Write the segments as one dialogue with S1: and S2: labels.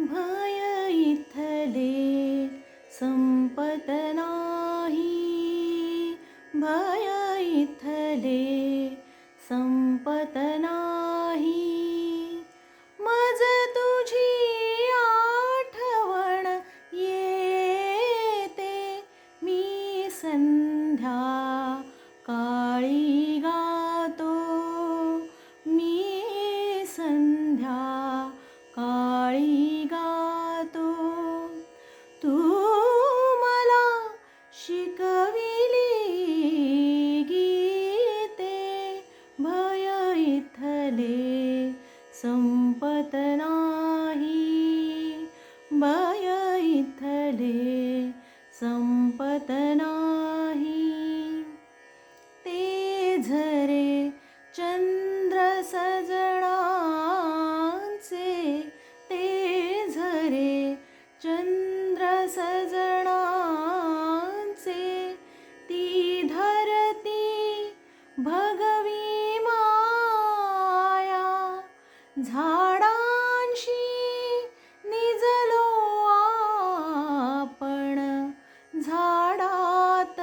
S1: भय इथले संपत नाही. भय इथले संपत नाही. मज तुझी आठवण येते. मी संध्या काळी गातो. मी संध्या संपत नाही. भय इथले संपत नाही. झाडांशी निजलो आपण. झाडात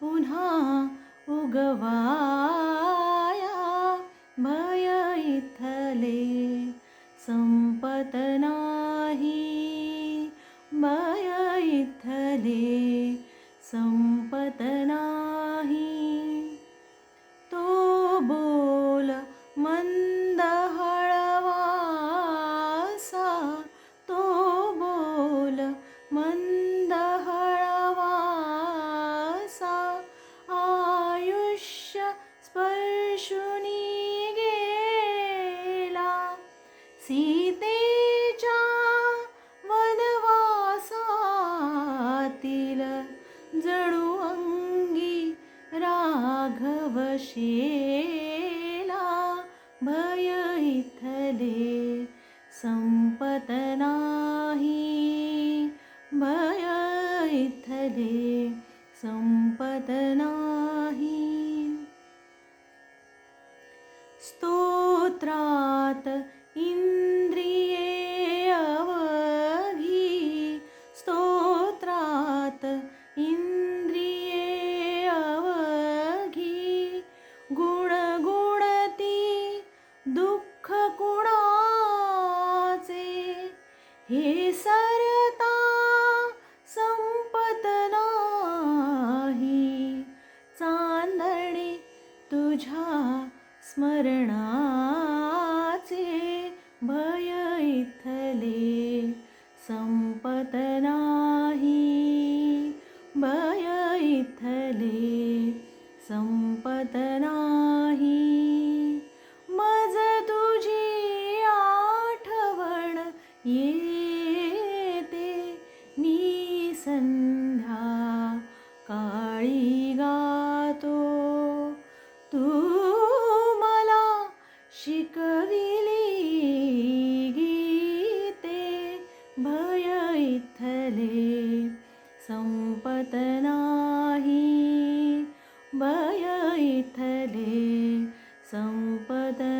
S1: पुन्हा उगवाया भय इथले. संपत नाही भय इथले. संपत नाही. तो बोल मंद सीतेच्या वनवासातील जणू अंगी राघव शेला भय इथले संपत नाही. भय इथले संपत नाही. स्मरणाचे भय इथले संपत नाही. भय इथले संपत नाही. मज तुझी आठवण येते निसन ಸಂಪದ